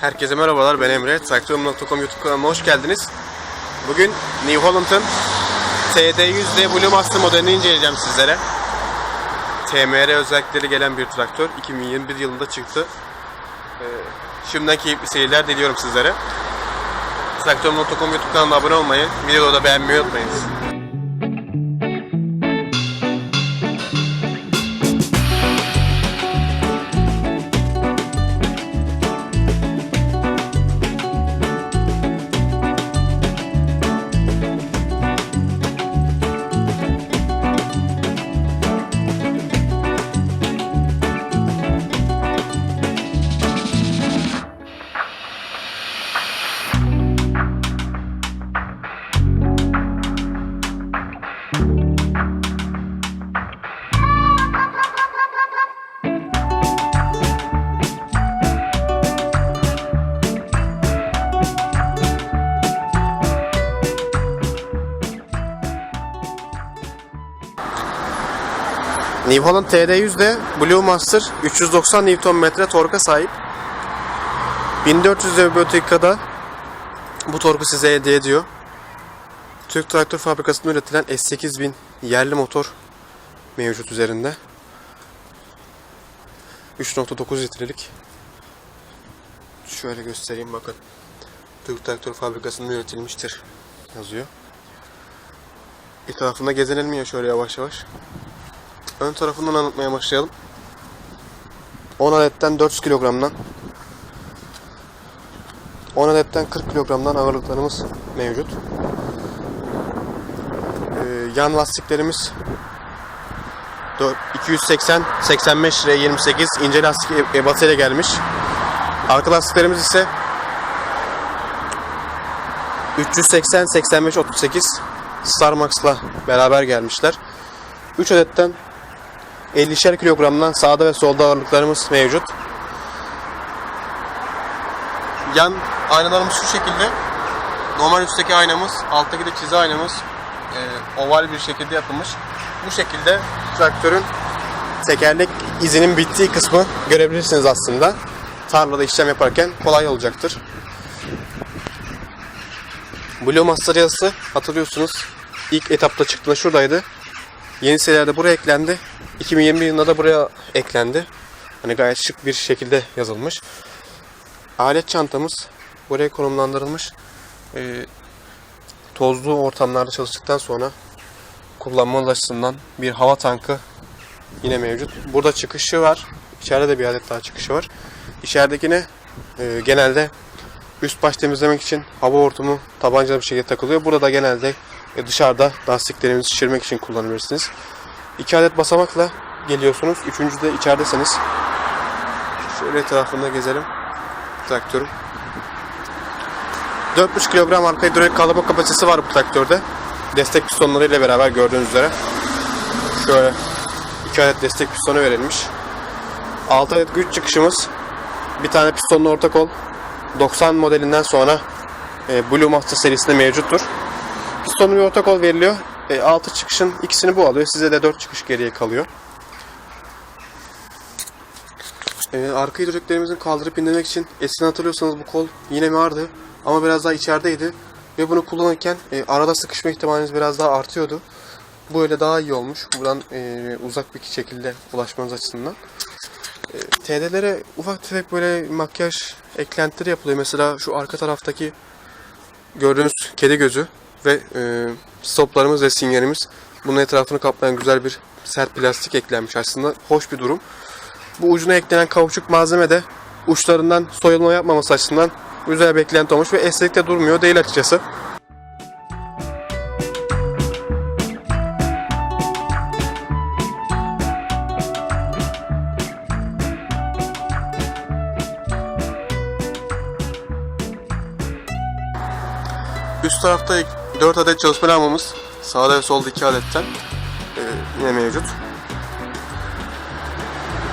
Herkese merhabalar ben Emre. Traktörüm.com YouTube kanalıma hoş geldiniz. Bugün New Holland'ın TD100D Blue Master modelini inceleyeceğim sizlere. TMR özellikleri gelen bir traktör. 2021 yılında çıktı. Ee, şimdiden keyifli seyirler diliyorum sizlere. Traktörüm.com YouTube kanalına abone olmayı, videoda da beğenmeyi unutmayınız. New Holland TD100'de Blue Master 390 Nm torka sahip. 1400 dakikada bu torku size hediye ediyor. Türk Traktör Fabrikası'nda üretilen S8000 yerli motor mevcut üzerinde. 3.9 litrelik. Şöyle göstereyim bakın. Türk Traktör Fabrikası'nda üretilmiştir yazıyor. Gezenelim ya şöyle yavaş yavaş. Ön tarafından anlatmaya başlayalım. 10 adetten 400 kilogramdan 10 adetten 40 kilogramdan ağırlıklarımız mevcut. Ee, yan lastiklerimiz 280 85 R 28 ince lastik e- ebatıyla gelmiş. Arka lastiklerimiz ise 380 85 38 Star Max'la beraber gelmişler. 3 adetten 50'şer kilogramdan sağda ve solda ağırlıklarımız mevcut. Yan aynalarımız şu şekilde. Normal üstteki aynamız, alttaki de çizi aynamız e, oval bir şekilde yapılmış. Bu şekilde traktörün tekerlek izinin bittiği kısmı görebilirsiniz aslında. Tarlada işlem yaparken kolay olacaktır. Blue Master yazısı hatırlıyorsunuz ilk etapta çıktığında şuradaydı. Yeni serilerde buraya eklendi. 2021 yılında da buraya eklendi. Hani gayet şık bir şekilde yazılmış. Alet çantamız buraya konumlandırılmış. Ee, tozlu ortamlarda çalıştıktan sonra kullanmanız açısından bir hava tankı yine mevcut. Burada çıkışı var. İçeride de bir adet daha çıkışı var. İçeridekine e, genelde üst baş temizlemek için hava hortumu tabancalı bir şekilde takılıyor. Burada da genelde e, dışarıda lastiklerinizi şişirmek için kullanabilirsiniz. İki adet basamakla geliyorsunuz. Üçüncü de içeridesiniz. Şöyle etrafında gezelim. Traktörüm. 4,5 kilogram arka hidrolik kaldırma kapasitesi var bu traktörde. Destek pistonları ile beraber gördüğünüz üzere. Şöyle iki adet destek pistonu verilmiş. 6 adet güç çıkışımız. Bir tane pistonlu orta kol. 90 modelinden sonra e, Blue Master serisinde mevcuttur. Pistonlu bir orta kol veriliyor. E, 6 çıkışın ikisini bu alıyor. Size de 4 çıkış geriye kalıyor. E, arka hidroliklerimizin kaldırıp indirmek için eskiden hatırlıyorsanız bu kol yine vardı ama biraz daha içerideydi. Ve bunu kullanırken e, arada sıkışma ihtimaliniz biraz daha artıyordu. Bu öyle daha iyi olmuş. Buradan e, uzak bir şekilde ulaşmanız açısından. E, TD'lere ufak tefek böyle makyaj eklentileri yapılıyor. Mesela şu arka taraftaki gördüğünüz kedi gözü ve e, stoplarımız ve sinyalimiz bunun etrafını kaplayan güzel bir sert plastik eklenmiş aslında hoş bir durum. Bu ucuna eklenen kauçuk malzeme de uçlarından soyulma yapmaması açısından güzel bir olmuş ve estetikte durmuyor değil açıkçası. Üst tarafta 4 adet çalışma lambamız. Sağda ve solda 2 adetten e, yine mevcut.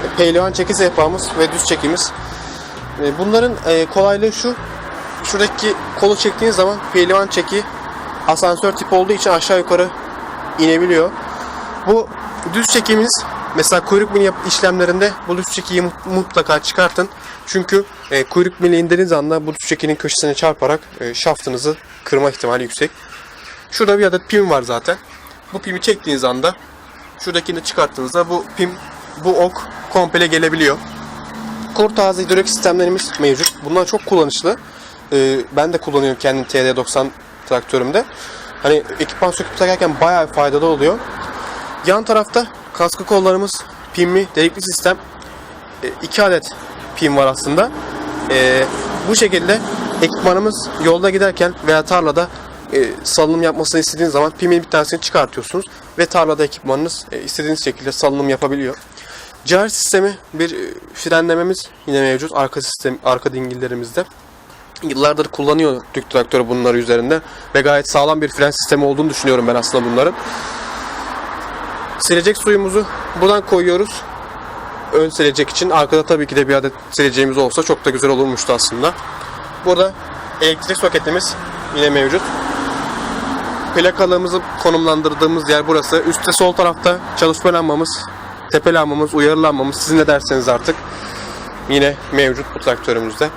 E, Pehlivan çeki sehpamız ve düz çekimiz. E, bunların e, kolaylığı şu. Şuradaki kolu çektiğiniz zaman pehlivan çeki asansör tipi olduğu için aşağı yukarı inebiliyor. Bu düz çekimiz mesela kuyruk mili işlemlerinde bu düz çekiyi mut- mutlaka çıkartın. Çünkü e, kuyruk mili indirdiğiniz anda bu düz çekinin köşesine çarparak e, şaftınızı kırma ihtimali yüksek. Şurada bir adet pim var zaten. Bu pimi çektiğiniz anda şuradakini çıkarttığınızda bu pim bu ok komple gelebiliyor. Kurt ağzı hidrolik sistemlerimiz mevcut. Bunlar çok kullanışlı. Ee, ben de kullanıyorum kendim TD90 traktörümde. Hani ekipman söküp takarken bayağı faydalı oluyor. Yan tarafta kaskı kollarımız pimli delikli sistem. E, iki adet pim var aslında. E, bu şekilde ekipmanımız yolda giderken veya tarlada e, salınım yapmasını istediğiniz zaman pimin bir tanesini çıkartıyorsunuz ve tarlada ekipmanınız e, istediğiniz şekilde salınım yapabiliyor. Car sistemi bir e, frenlememiz yine mevcut arka sistem arka dingillerimizde. Yıllardır kullanıyor Türk traktörü bunları üzerinde ve gayet sağlam bir fren sistemi olduğunu düşünüyorum ben aslında bunların. Silecek suyumuzu buradan koyuyoruz. Ön silecek için. Arkada tabii ki de bir adet sileceğimiz olsa çok da güzel olurmuştu aslında. Burada elektrik soketimiz yine mevcut. Plakalığımızı konumlandırdığımız yer burası. Üstte sol tarafta çalışma lambamız, tepe lambamız, uyarı lambamız siz ne derseniz artık yine mevcut bu traktörümüzde.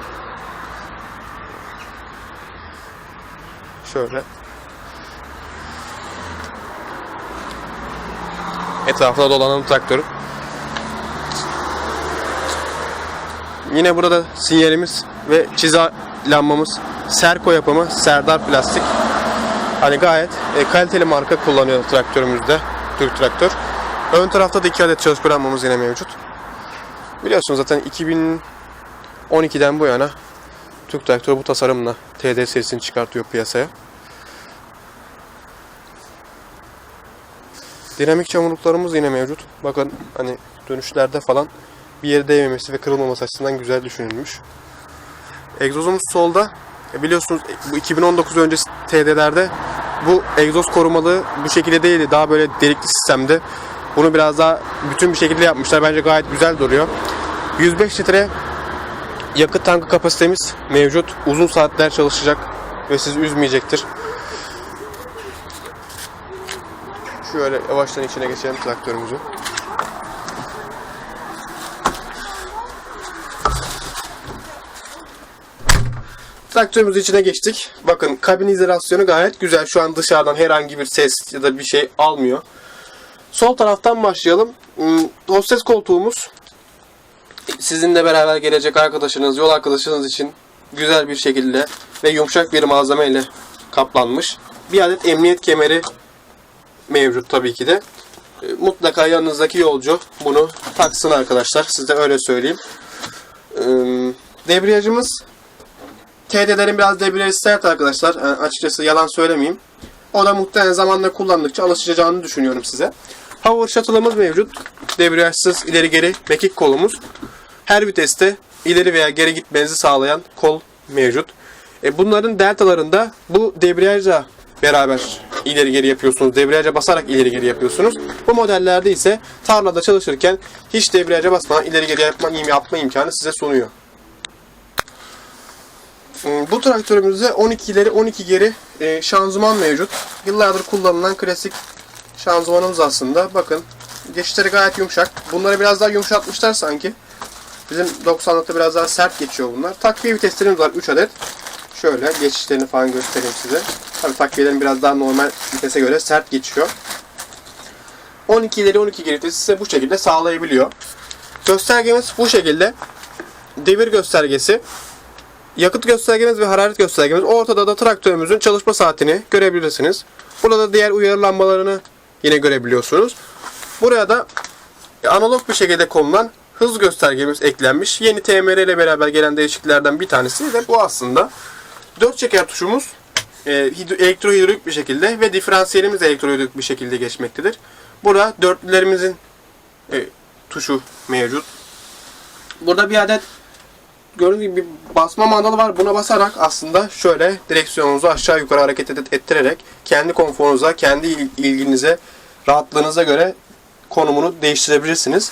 Şöyle. Etrafına dolanan traktörü. Yine burada sinyalimiz ve çiza lambamız Serko yapımı Serdar Plastik. Hani gayet e, kaliteli marka kullanıyor traktörümüzde. Türk traktör. Ön tarafta da iki adet çalışma lambamız yine mevcut. Biliyorsunuz zaten 2012'den bu yana Türk traktörü bu tasarımla TD serisini çıkartıyor piyasaya. Dinamik çamurluklarımız yine mevcut. Bakın hani dönüşlerde falan bir yere değmemesi ve kırılmaması açısından güzel düşünülmüş. Egzozumuz solda. E, Biliyorsunuz bu 2019 öncesi TD'lerde bu egzoz korumalı bu şekilde değildi. Daha böyle delikli sistemde. Bunu biraz daha bütün bir şekilde yapmışlar. Bence gayet güzel duruyor. 105 litre yakıt tankı kapasitemiz mevcut. Uzun saatler çalışacak ve sizi üzmeyecektir. Şöyle yavaştan içine geçelim traktörümüzü. Traktörümüzün içine geçtik. Bakın kabin izolasyonu gayet güzel. Şu an dışarıdan herhangi bir ses ya da bir şey almıyor. Sol taraftan başlayalım. Hmm, Hostes koltuğumuz sizinle beraber gelecek arkadaşınız, yol arkadaşınız için güzel bir şekilde ve yumuşak bir malzemeyle kaplanmış. Bir adet emniyet kemeri mevcut tabii ki de. E, Mutlaka yanınızdaki yolcu bunu taksın arkadaşlar. Size öyle söyleyeyim. E, Debriyajımız TD'lerin biraz debriyajı sert arkadaşlar. E, Açıkçası yalan söylemeyeyim. O da muhtemelen zamanla kullandıkça alışacağını düşünüyorum size. Power shuttle'ımız mevcut. Debriyajsız ileri geri mekik kolumuz. Her viteste ileri veya geri gitmenizi sağlayan kol mevcut. E, bunların deltalarında bu debriyajla beraber ileri geri yapıyorsunuz. Debriyaja basarak ileri geri yapıyorsunuz. Bu modellerde ise tarlada çalışırken hiç debriyaja basmadan ileri geri yapma, yapma imkanı size sunuyor. Hmm, Bu traktörümüzde 12 ileri 12 geri e, şanzıman mevcut. Yıllardır kullanılan klasik şanzımanımız aslında. Bakın geçişleri gayet yumuşak. Bunları biraz daha yumuşatmışlar sanki. Bizim 90'lıkta biraz daha sert geçiyor bunlar. Takviye viteslerimiz var 3 adet. Şöyle geçişlerini falan göstereyim size. Tabii takviyelerin biraz daha normal vitese göre sert geçiyor. 12 ileri 12 geri vitesi size bu şekilde sağlayabiliyor. Göstergemiz bu şekilde. Devir göstergesi. Yakıt göstergemiz ve hararet göstergemiz. Ortada da traktörümüzün çalışma saatini görebilirsiniz. Burada da diğer uyarı lambalarını yine görebiliyorsunuz. Buraya da analog bir şekilde konulan hız göstergemiz eklenmiş. Yeni TMR ile beraber gelen değişikliklerden bir tanesi de bu aslında. Dört çeker tuşumuz e, hidro- elektrohidrolik bir şekilde ve diferansiyelimiz elektrohidrolik bir şekilde geçmektedir. Burada dörtlülerimizin e, tuşu mevcut. Burada bir adet gördüğünüz gibi bir basma mandalı var. Buna basarak aslında şöyle direksiyonunuzu aşağı yukarı hareket et- ettirerek kendi konforunuza, kendi il- ilginize, rahatlığınıza göre konumunu değiştirebilirsiniz.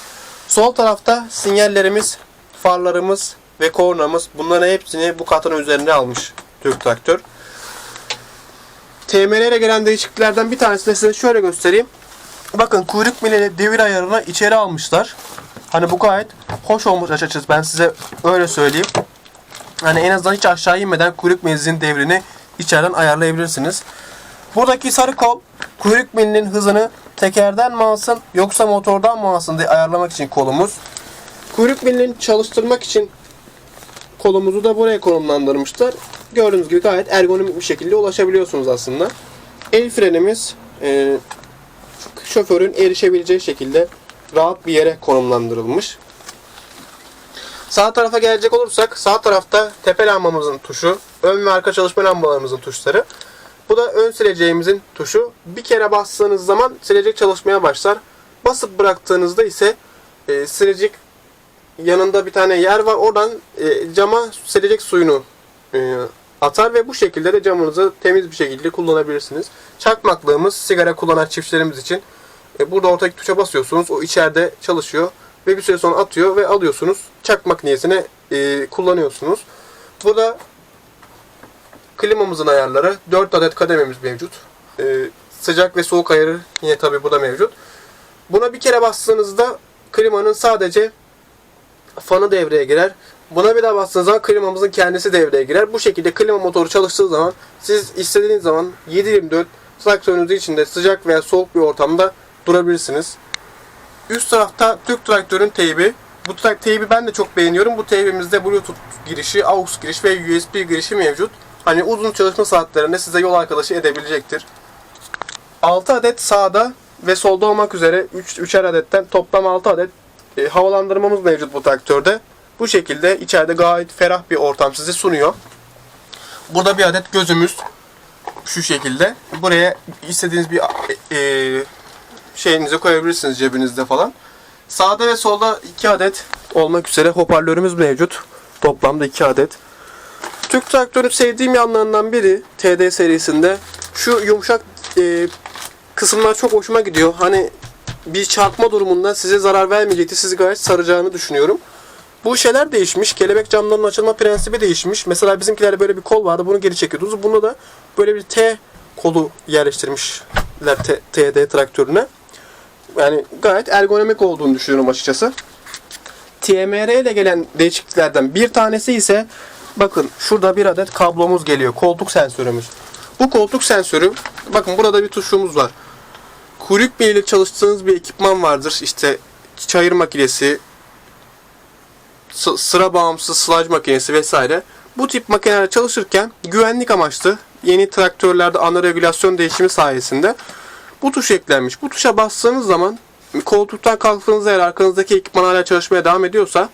Sol tarafta sinyallerimiz, farlarımız ve kornamız bunların hepsini bu katın üzerine almış Türk Traktör. TMR ile gelen değişikliklerden bir tanesini size şöyle göstereyim. bakın kuyruk milini devir ayarını içeri almışlar. Hani bu gayet hoş olmuş açıkçası ben size öyle söyleyeyim. Hani en azından hiç aşağı inmeden kuyruk milinin devrini içeriden ayarlayabilirsiniz. Buradaki sarı kol kuyruk milinin hızını tekerden mi alsın yoksa motordan mı alsın diye ayarlamak için kolumuz. Kuyruk milini çalıştırmak için kolumuzu da buraya konumlandırmışlar. Gördüğünüz gibi gayet ergonomik bir şekilde ulaşabiliyorsunuz aslında. El frenimiz e, şoförün erişebileceği şekilde rahat bir yere konumlandırılmış. Sağ tarafa gelecek olursak sağ tarafta tepe lambamızın tuşu, ön ve arka çalışma lambalarımızın tuşları. Bu da ön sileceğimizin tuşu. Bir kere bastığınız zaman silecek çalışmaya başlar. Basıp bıraktığınızda ise e, silecek yanında bir tane yer var. Oradan e, cama silecek suyunu e, atar ve bu şekilde de camınızı temiz bir şekilde kullanabilirsiniz. Çakmaklığımız sigara kullanan çiftçilerimiz için e, burada ortadaki tuşa basıyorsunuz. O içeride çalışıyor ve bir süre sonra atıyor ve alıyorsunuz. Çakmak niyetine e, kullanıyorsunuz. Burada klimamızın ayarları 4 adet kadememiz mevcut. E, sıcak ve soğuk ayarı yine tabi bu da mevcut. Buna bir kere bastığınızda klimanın sadece fanı devreye girer. Buna bir daha bastığınız zaman klimamızın kendisi devreye girer. Bu şekilde klima motoru çalıştığı zaman siz istediğiniz zaman 7-24 traktörünüz içinde sıcak veya soğuk bir ortamda durabilirsiniz. Üst tarafta Türk traktörün teybi. Bu teybi ben de çok beğeniyorum. Bu teybimizde Bluetooth girişi, AUX girişi ve USB girişi mevcut. Hani uzun çalışma saatlerinde size yol arkadaşı edebilecektir. 6 adet sağda ve solda olmak üzere 3 3'er adetten toplam 6 adet e, havalandırmamız mevcut bu traktörde. Bu şekilde içeride gayet ferah bir ortam size sunuyor. Burada bir adet gözümüz şu şekilde. Buraya istediğiniz bir e, şeyinizi koyabilirsiniz cebinizde falan. Sağda ve solda 2 adet olmak üzere hoparlörümüz mevcut. Toplamda 2 adet. Türk traktörün sevdiğim yanlarından biri TD serisinde şu yumuşak e, kısımlar çok hoşuma gidiyor. Hani bir çarpma durumunda size zarar vermeyecekti. Sizi gayet saracağını düşünüyorum. Bu şeyler değişmiş. Kelebek camlarının açılma prensibi değişmiş. Mesela bizimkilerde böyle bir kol vardı. Bunu geri çekiyordunuz. Bunu da böyle bir T kolu yerleştirmişler TD traktörüne. Yani gayet ergonomik olduğunu düşünüyorum açıkçası. TMR ile gelen değişikliklerden bir tanesi ise bakın şurada bir adet kablomuz geliyor. Koltuk sensörümüz. Bu koltuk sensörü bakın burada bir tuşumuz var. Kuyruk ile çalıştığınız bir ekipman vardır. İşte çayır makinesi, sı- sıra bağımsız sılaj makinesi vesaire. Bu tip makineler çalışırken güvenlik amaçlı yeni traktörlerde ana regülasyon değişimi sayesinde bu tuş eklenmiş. Bu tuşa bastığınız zaman koltuktan kalktığınızda eğer arkanızdaki ekipman hala çalışmaya devam ediyorsa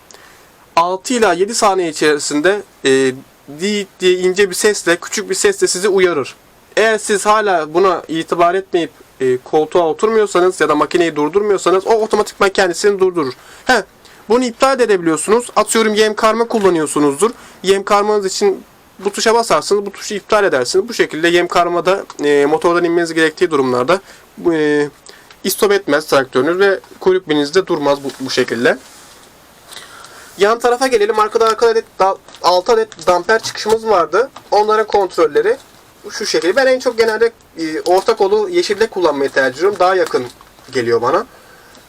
6 ila 7 saniye içerisinde e, di ince bir sesle, küçük bir sesle sizi uyarır. Eğer siz hala buna itibar etmeyip e, koltuğa oturmuyorsanız ya da makineyi durdurmuyorsanız o otomatikman kendisini durdurur. He, bunu iptal edebiliyorsunuz. Atıyorum yem karma kullanıyorsunuzdur. Yem karmanız için bu tuşa basarsınız, bu tuşu iptal edersiniz. Bu şekilde yem karmada e, motordan inmeniz gerektiği durumlarda e, istop etmez traktörünüz ve kuyruk bininizde durmaz bu, bu şekilde. Yan tarafa gelelim. Arkada arkada adet, da- 6 adet damper çıkışımız vardı. Onların kontrolleri şu şekilde. Ben en çok genelde e, orta kolu yeşilde kullanmayı tercih ediyorum. Daha yakın geliyor bana.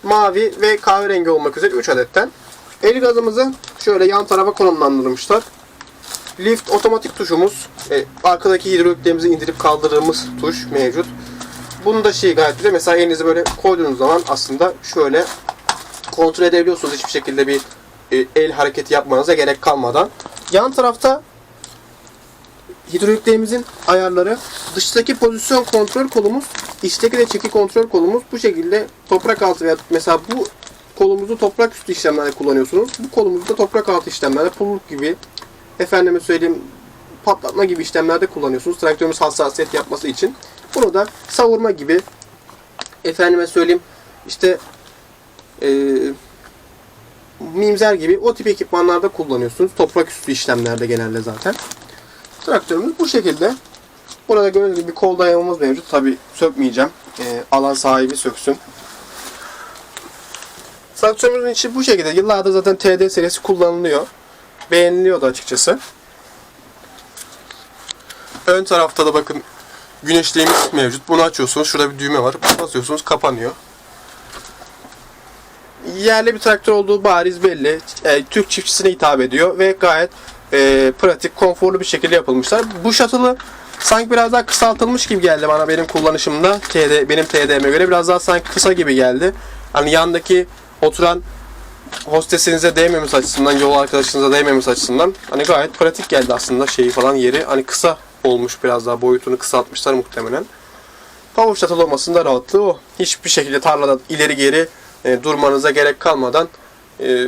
Mavi ve kahverengi olmak üzere 3 adetten. El gazımızı şöyle yan tarafa konumlandırmışlar. Lift otomatik tuşumuz. E, arkadaki hidroliklerimizi indirip kaldırdığımız tuş mevcut. Bunun da şeyi gayet güzel. Mesela elinizi böyle koyduğunuz zaman aslında şöyle kontrol edebiliyorsunuz hiçbir şekilde bir e, el hareketi yapmanıza gerek kalmadan. Yan tarafta hidroliklerimizin ayarları, dıştaki pozisyon kontrol kolumuz, içteki de çeki kontrol kolumuz bu şekilde toprak altı veya mesela bu kolumuzu toprak üstü işlemlerde kullanıyorsunuz. Bu kolumuzu da toprak altı işlemlerde pulluk gibi efendime söyleyeyim patlatma gibi işlemlerde kullanıyorsunuz. Traktörümüz hassasiyet yapması için. Bunu da savurma gibi efendime söyleyeyim işte eee mimzer gibi o tip ekipmanlarda kullanıyorsunuz. Toprak üstü işlemlerde genelde zaten. Traktörümüz bu şekilde. Burada gördüğünüz gibi kol dayamamız mevcut. Tabi sökmeyeceğim. Ee, alan sahibi söksün. Traktörümüzün içi bu şekilde. Yıllardır zaten TD serisi kullanılıyor. Beğeniliyor da açıkçası. Ön tarafta da bakın güneşliğimiz mevcut. Bunu açıyorsunuz. Şurada bir düğme var. Basıyorsunuz kapanıyor. yerli bir traktör olduğu bariz belli. E, Türk çiftçisine hitap ediyor ve gayet e, pratik, konforlu bir şekilde yapılmışlar. Bu shuttle'ı sanki biraz daha kısaltılmış gibi geldi bana benim kullanışımda. TD, benim TDM'e göre biraz daha sanki kısa gibi geldi. Hani yandaki oturan hostesinize değmemesi açısından, yol arkadaşınıza değmemesi açısından hani gayet pratik geldi aslında şeyi falan yeri. Hani kısa olmuş biraz daha boyutunu kısaltmışlar muhtemelen. Power shuttle olmasında rahatlığı o. Hiçbir şekilde tarlada ileri geri e, durmanıza gerek kalmadan e,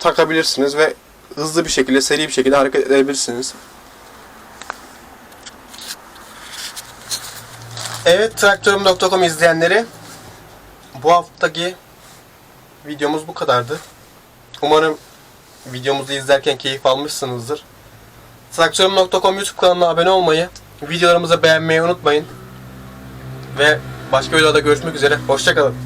takabilirsiniz ve hızlı bir şekilde, seri bir şekilde hareket edebilirsiniz. Evet, traktörüm.com izleyenleri bu haftaki videomuz bu kadardı. Umarım videomuzu izlerken keyif almışsınızdır. Traktörüm.com YouTube kanalına abone olmayı, videolarımızı beğenmeyi unutmayın. Ve başka videoda görüşmek üzere. Hoşçakalın.